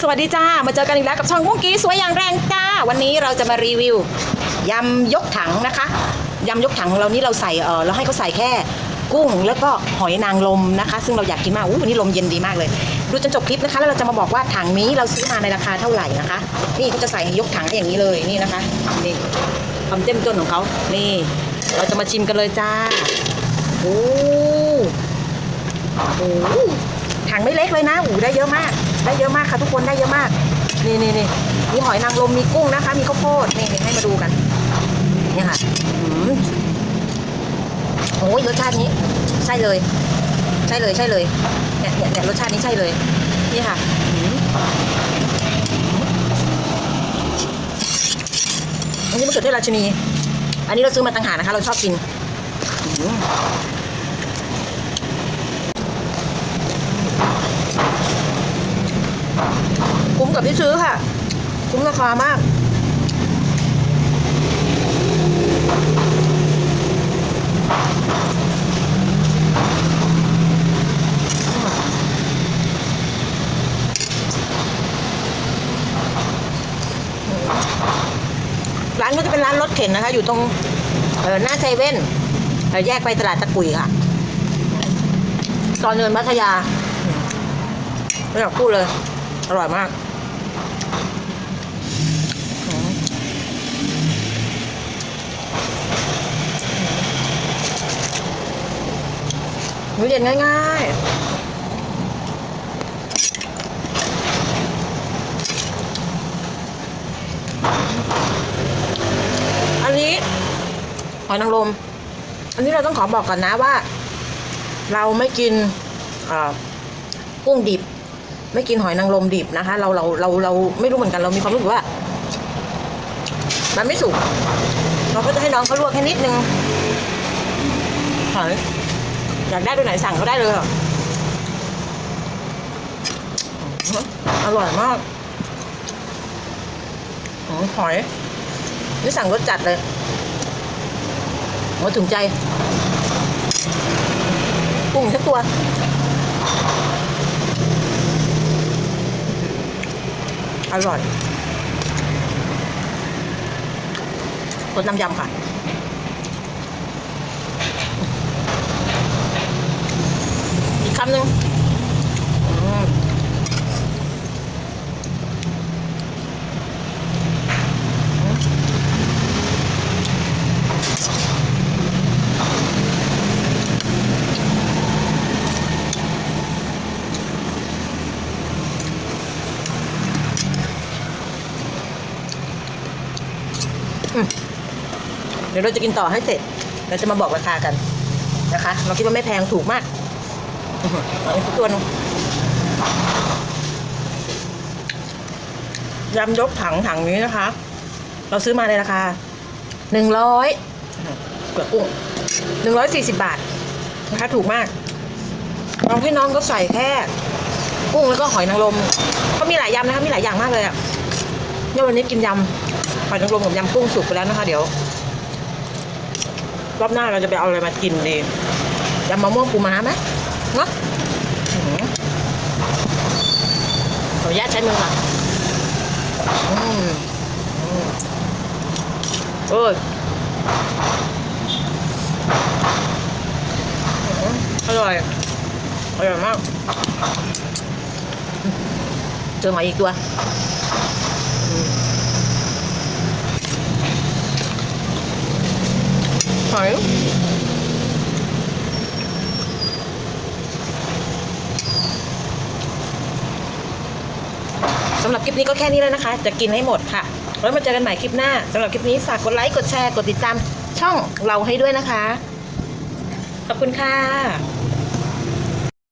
สวัสดีจ้า มาเจอกันอีกแล้วกับช่องกุ้งกี้สวยอย่างแรงจ้า วันนี้เราจะมารีวิวยำยกถังนะคะยำยกถังของเรานี่เราใส่เออเราให้เขาใส่แค่กุ้งแล้วก็หอยนางรมนะคะ ซึ่งเราอยากกินมากอู้วันนี้ลมเย็นดีมากเลย ดูจนจบคลิปนะคะ แล้วเราจะมาบอกว่าถังนี้เราซื้อมาในราคาเท่าไหร่นะคะ นี่เขาจะใส่ยกถังอย่างนี้เลยนี่นะคะนี่ความเจ้มจนของเขานี่ เราจะมาชิมกันเลยจ้าโอ้โห ถังไม่เล็กเลยนะอูได้เยอะมาก ได้เยอะมากค่ะทุกคนได้เยอะมาก นี่นี่นี่มีหอยนางรมมีกุ้งนะคะ มีข้าวโพดนี่ให้มาดูกันนี่ค่ะโอ้ยรสชาตินี้ ใช่เลย ใช่เลยใช่เลยเนี่ยเนี่ยเนี่ยรสชาตินี้ใช่เลย นี่ค่ะอันนี้มันเกิดด้วยราชินี อันนี้เราซื้อมาต่างหากนะคะ เราชอบกินอืม คุ้มกับที่ซื้อค่ะ คุ้มราคามาก ร้านก็จะเป็นร้านรถเข็นนะคะ อยู่ตรงหน้าเซเว่นแยกไปตลาดตะกุยค่ะซอยเนินพัทยา ไม่อยากพูดเลย อร่อยมากมื้อเย็นง่ายๆ อันนี้หอยนางรม อันนี้เราต้องขอบอกก่อนนะว่า เราไม่กินกุ้งดิบ ไม่กินหอยนางรมดิบนะคะ เราเราเราเราไม่รู้เหมือนกันเรามีความรู้สึกว่า มันไม่สุกเราก็จะให้น้องเขาลวกแค่นิดนึงหอยอยากได้ตัวไหนสั่งเขาได้เลยค่ะอร่อยมากหอยนี่สั่งรสจัดเลยโอ้ถึงใจกุ้งทั้งตัว อร่อยรสน้ำยำค่ะอีกคำหนึ่ง เดี๋ยวเราจะกินต่อให้เสร็จ เราจะมาบอกราคากันนะคะ เราคิดว่าไม่แพงถูกมากอีกตัวนึงยำยกถังถังนี้นะคะ เราซื้อมาในราคาหนึ่งร้อยเกือบกุ้งหนึ่งร้อยสี่สิบบาทนะคะ ถูกมากลองให้น้องก็ใส่แค่กุ้งแล้วก็หอยนางรมเขามีหลายยำนะคะมีหลายอย่างมากเลยอะเนี่ยวันนี้กินยำ หอยนางรมกับยำกุ้งสุกไปแล้วนะคะ เดี๋ยว รอบหน้าเราจะไปเอาอะไรมากินดียำมะม่วงปูม้าไหมเนาะขออนุญาตใช้มือก่อนอืมอืมเอ้ยอื้อหืออร่อย อร่อยมาก เจอหอยอีกตัวอืม หอยสำหรับคลิปนี้ก็แค่นี้แล้วนะคะ จะกินให้หมดค่ะ แล้วมาเจอกันใหม่คลิปหน้าสำหรับคลิปนี้ฝากกดไลค์ กดแชร์ กดติดตามช่องเราให้ด้วยนะคะ ขอบคุณค่ะ